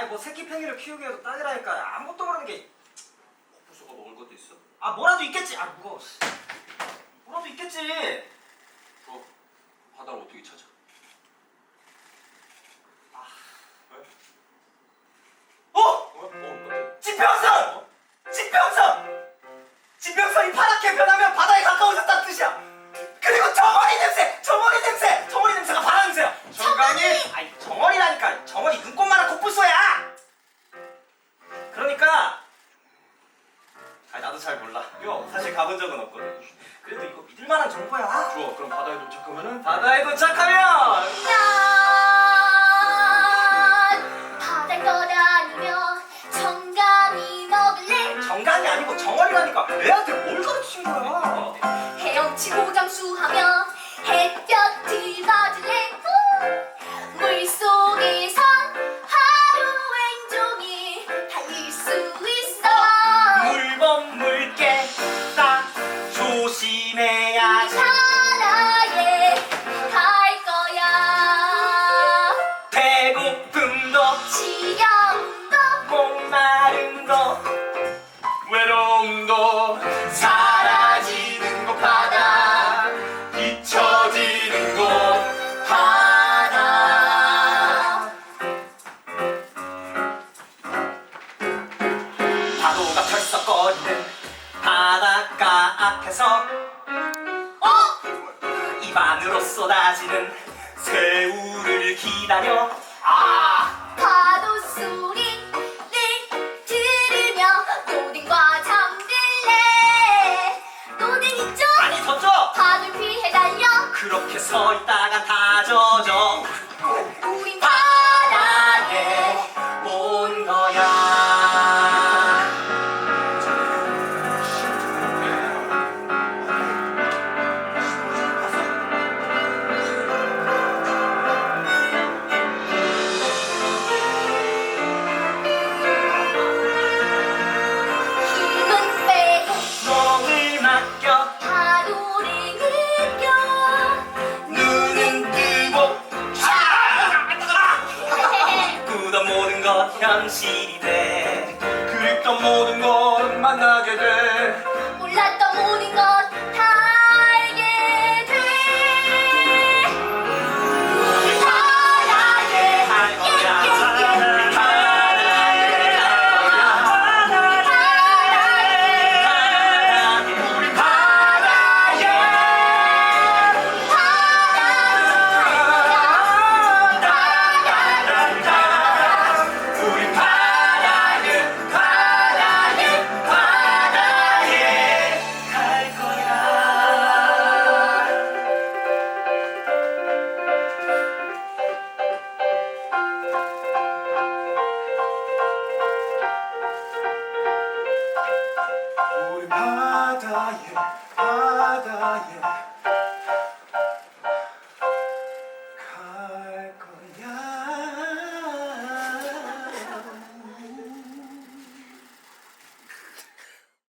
아이 뭐 새끼 팽이를 키우기 위해서 딱이라니까 아무것도 모르는 게. 호수가 먹을 것도 있어. 아 뭐라도 있겠지. 아 무거워. 씨. 뭐라도 있겠지. 좋아. 바다를 어떻게 찾아? 어? 어? 어? 깜짝이야. 지평선! 지평선! 지평선이 파랗게 변하면 바다에 가까워졌다는 뜻이야. 그리고 정어리 냄새! 정어리 냄새! 정어리 냄새가 바다 냄새야. 정강이? 아니 잘 몰라. 요 사실 가본 적은 없거든. 그래도 이거 믿을 만한 정보야. 좋아. 그럼 바다에 도착하면은 바다에 도착하면 난 바다 떠다니며 정감이 먹을래 정강이 아니고 정어리라니까. 애한테 뭘 가르친 거야? 헤엄치고 잠수하며 햇볕을 앞에서. 어? 입 안으로 쏟아지는 새우를 기다려. 아! 파도 소리를 들으며 노den과 잠들래. 노den 있죠? 아니 저쪽 파도를 피해 달려. 그렇게 서 있다가 다 젖어 돼. 그립던 모든 걸 만나게 돼 yeah, ah, yeah.